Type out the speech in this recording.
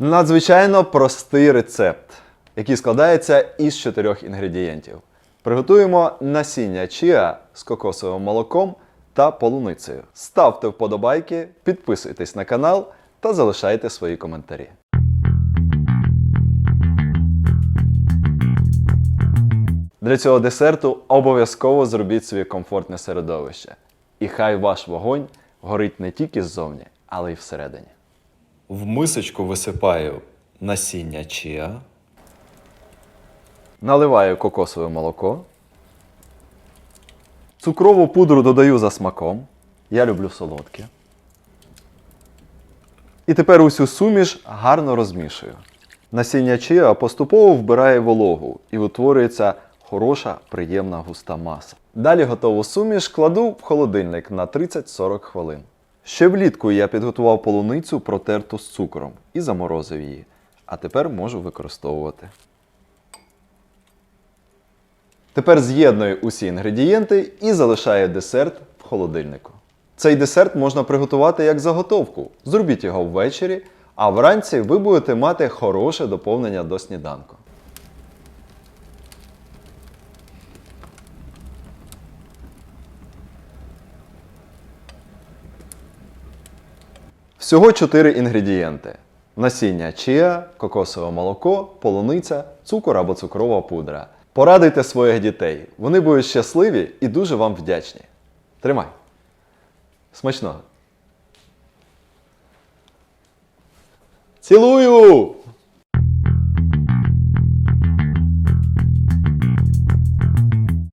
Надзвичайно простий рецепт, який складається із чотирьох інгредієнтів. Приготуємо насіння чіа з кокосовим молоком та полуницею. Ставте вподобайки, підписуйтесь на канал та залишайте свої коментарі. Для цього десерту обов'язково зробіть собі комфортне середовище. І хай ваш вогонь горить не тільки ззовні, але й всередині. В мисочку висипаю насіння чіа. Наливаю кокосове молоко. Цукрову пудру додаю за смаком. Я люблю солодке. І тепер усю суміш гарно розмішую. Насіння чиа поступово вбирає вологу і утворюється хороша, приємна густа маса. Далі готову суміш кладу в холодильник на 30-40 хвилин. Ще влітку я підготував полуницю протерту з цукром і заморозив її. А тепер можу використовувати. Тепер з'єдную усі інгредієнти і залишаю десерт в холодильнику. Цей десерт можна приготувати як заготовку. Зробіть його ввечері, а вранці ви будете мати хороше доповнення до сніданку. Всього 4 інгредієнти: насіння чия, кокосове молоко, полуниця, цукор або цукрова пудра. Порадуйте своїх дітей. Вони будуть щасливі і дуже вам вдячні. Тримай. Смачного. Цілую!